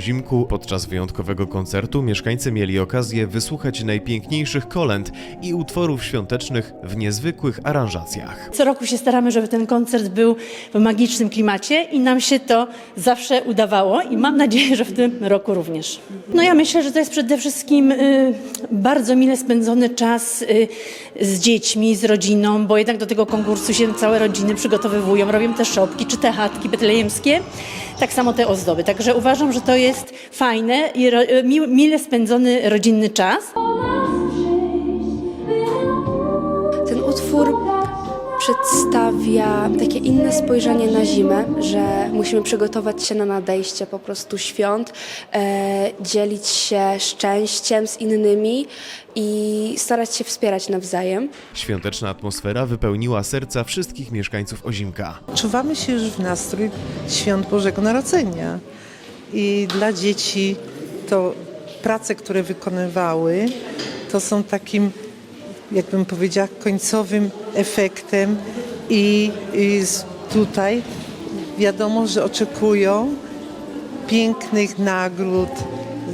Ozimku podczas wyjątkowego koncertu mieszkańcy mieli okazję wysłuchać najpiękniejszych kolęd i utworów świątecznych w niezwykłych aranżacjach. Co roku się staramy, żeby ten koncert był w magicznym klimacie i nam się to zawsze udawało i mam nadzieję, że w tym roku również. No ja myślę, że to jest przede wszystkim y, bardzo mile spędzony czas y, z dziećmi, z rodziną, bo jednak do tego konkursu się całe rodziny przygotowywują, robią te szopki czy te chatki betlejemskie, tak samo te ozdoby. Także uważam, że to jest fajne i ro, y, mi, mile spędzony rodzinny czas. Ten utwór przedstawia takie inne spojrzenie na zimę, że musimy przygotować się na nadejście po prostu świąt, e, dzielić się szczęściem z innymi i starać się wspierać nawzajem. Świąteczna atmosfera wypełniła serca wszystkich mieszkańców Ozimka. Czuwamy się już w nastrój świąt Bożego Narodzenia. I dla dzieci to prace, które wykonywały, to są takim, jakbym powiedziała, końcowym efektem. I, i tutaj wiadomo, że oczekują pięknych nagród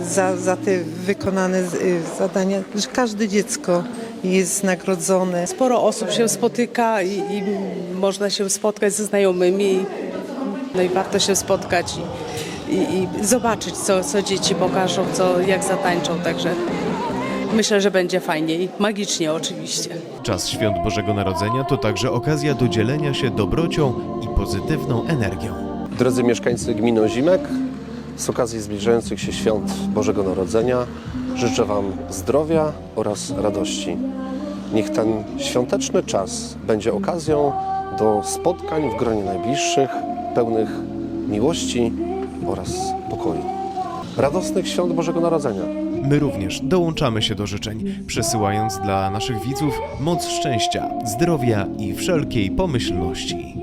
za, za te wykonane y, zadania, że każde dziecko jest nagrodzone. Sporo osób się spotyka i, i można się spotkać ze znajomymi. No i warto się spotkać i, i, i zobaczyć, co, co dzieci pokażą, co, jak zatańczą. Także myślę, że będzie fajniej. Magicznie oczywiście. Czas świąt Bożego Narodzenia to także okazja do dzielenia się dobrocią i pozytywną energią. Drodzy mieszkańcy gminy Ozimek, z okazji zbliżających się świąt Bożego Narodzenia życzę Wam zdrowia oraz radości. Niech ten świąteczny czas będzie okazją do spotkań w gronie najbliższych, pełnych miłości oraz pokoju. Radosnych świąt Bożego Narodzenia! My również dołączamy się do życzeń, przesyłając dla naszych widzów moc szczęścia, zdrowia i wszelkiej pomyślności.